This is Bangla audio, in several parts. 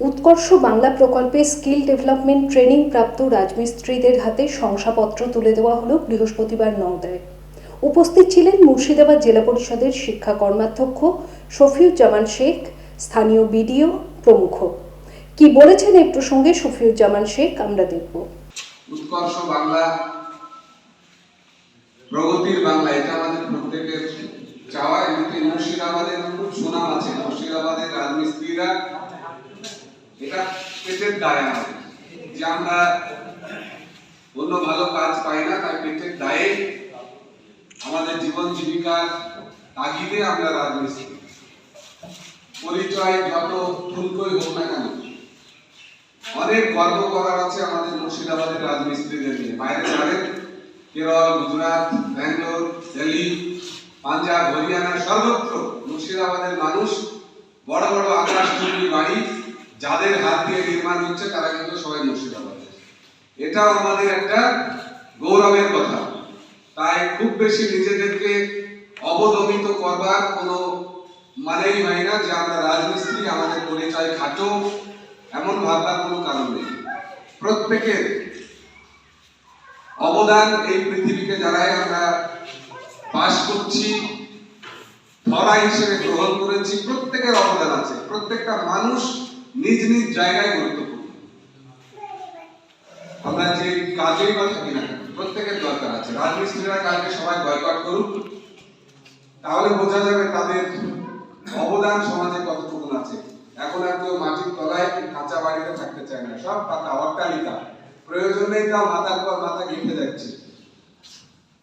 উৎকর্ষ বাংলা প্রকল্পে স্কিল ডেভেলপমেন্ট ট্রেনিং প্রাপ্ত রাজমিস্ত্রিদের হাতে শংসাপত্র তুলে দেওয়া হলো বৃহস্পতিবার নওদায়। উপস্থিত ছিলেন মুর্শিদাবাদ জেলা পরিষদের শিক্ষা কর্মাধ্যক্ষ শফিউজ্জামান শেখ, স্থানীয় বিডিও প্রমুখ। কি বলেছেন এই প্রসঙ্গে শফিউজ্জামান শেখ আমরা দেখব। উৎকর্ষ বাংলা, প্রগতির বাংলা, এটা আমাদের প্রত্যেকের চাওয়া। মুর্শিদাবাদের খুব সুনাম আছে। মুর্শিদাবাদের রাজমিস্ত্রিরা এটা পেটের দায় আমাদের যে আমরা অন্য ভালো কাজ পাই না, তাই পেটের দায়ে আমাদের জীবন জীবিকার তাগিদে আমরা রাজমিস্ত্রি। পরিচয় যত ঠুনকই হোক না কেন, অনেক গর্ব করার আছে আমাদের মুর্শিদাবাদের রাজমিস্ত্রিদের নিয়ে। বাইরে যাবেন, কেরল, গুজরাট, ব্যাঙ্গালোর, দিল্লি, পাঞ্জাব, হরিয়ানা, সর্বত্র মুর্শিদাবাদের মানুষ বড় বড় আকাশ বাড়ি যাদের হাত দিয়ে নির্মাণ হচ্ছে, তারা কিন্তু সবাই মুর্শিদাবাদের এটাও আমাদের একটা গৌরবের কথা। তাই খুব বেশি নিজেদেরকে অবদমিত করবার কোনো মানেই হয় না যে আমরা রাজমিস্ত্রি, আমাদের পরিচয় খাটো, এমন ভাববার কোনো কারণ নেই। প্রত্যেকের অবদান এই পৃথিবীকে যারাই আমরা বাস করছি, ধরা হিসেবে গ্রহণ করেছি, প্রত্যেকের অবদান আছে। প্রত্যেকটা মানুষ নিজ নিজ জায়গায় গুরুত্বপূর্ণ। আমরা যে কাজেই বা থাকি না প্রত্যেকের দরকার আছে। রাজমিস্ত্রিরা কালকে সবাই বয়কট করুক, তাহলে বোঝা যাবে তাদের অবদান সমাজে কতটুকু আছে। এখন আর কেউ মাটির তলায় কাঁচা বাড়িতে থাকতে চায় না। সব পাতা, অট্টালিকা। প্রয়োজন নেই তাও মাথার পর মাথা গেঁথে যাচ্ছে।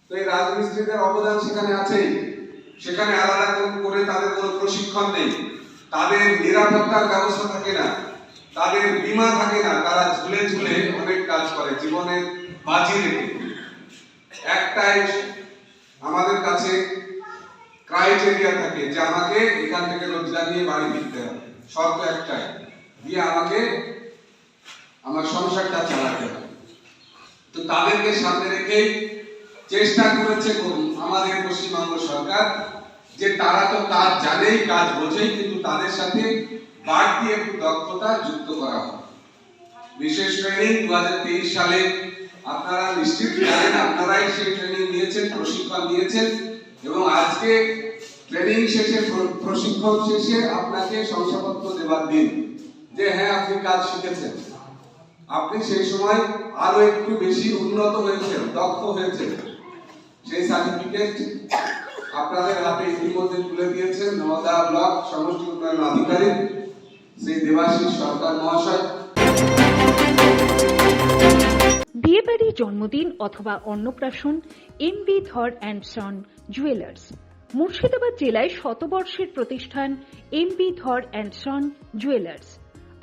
তো এই রাজমিস্ত্রিদের অবদান সেখানে আছেই। সেখানে আলাদা করে তাদের কোনো প্রশিক্ষণ নেই। তাদের নিরাপত্তার ব্যবস্থা থাকে না, তাদের বীমা থাকে না, তারা ঝুলে ঝুলে অনেক কাজ করে জীবনের বাজি রেখে। একটাই আমাদের কাছে ক্রাইটেরিয়া থাকে যে আমাকে এখান থেকে রোজগার নিয়ে বাড়ি ফিরতে হবে। শর্ত একটাই দিয়ে আমাকে আমার সংসারটা চালাতে হবে। তো তাদেরকে সামনে রেখে চেষ্টা করেছে আমাদের পশ্চিমবঙ্গ সরকার যে তারা তো কাজ জানেই, কাজ বোঝেই, কিন্তু তাদের সাথে বাড়তি একটু দক্ষতা যুক্ত করা হয় বিশেষ ট্রেনিং দু হাজার তেইশ সালে আপনারা নিশ্চিত জানেন, আপনারাই সেই ট্রেনিং নিয়েছেন, প্রশিক্ষণ নিয়েছেন, এবং আজকে ট্রেনিং শেষে প্রশিক্ষণ শেষে আপনাকে শংসাপত্র দেবার দিন যে হ্যাঁ আপনি কাজ শিখেছেন। আপনি সেই সময় আরও একটু বেশি উন্নত হয়েছেন, দক্ষ হয়েছেন। সেই সার্টিফিকেট আপনাদের হাতে ইতিমধ্যে তুলে দিয়েছেন নওদা ব্লক সমষ্টি উন্নয়ন আধিকারিক শ্রী দেবাশিস সরকার মহাশয়। বিয়েবাড়ি জন্মদিন অথবা অন্নপ্রাশন M B Dhar and son jewellers Murshidabad জেলায় শতবর্ষের প্রতিষ্ঠান M B Dhar and son jewellers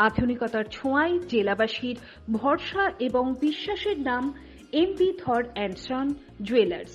আধুনিকতার ছোঁয়ায় জেলাবাসীর ভরসা এবং বিশ্বাসের নাম M B Dhar and son jewellers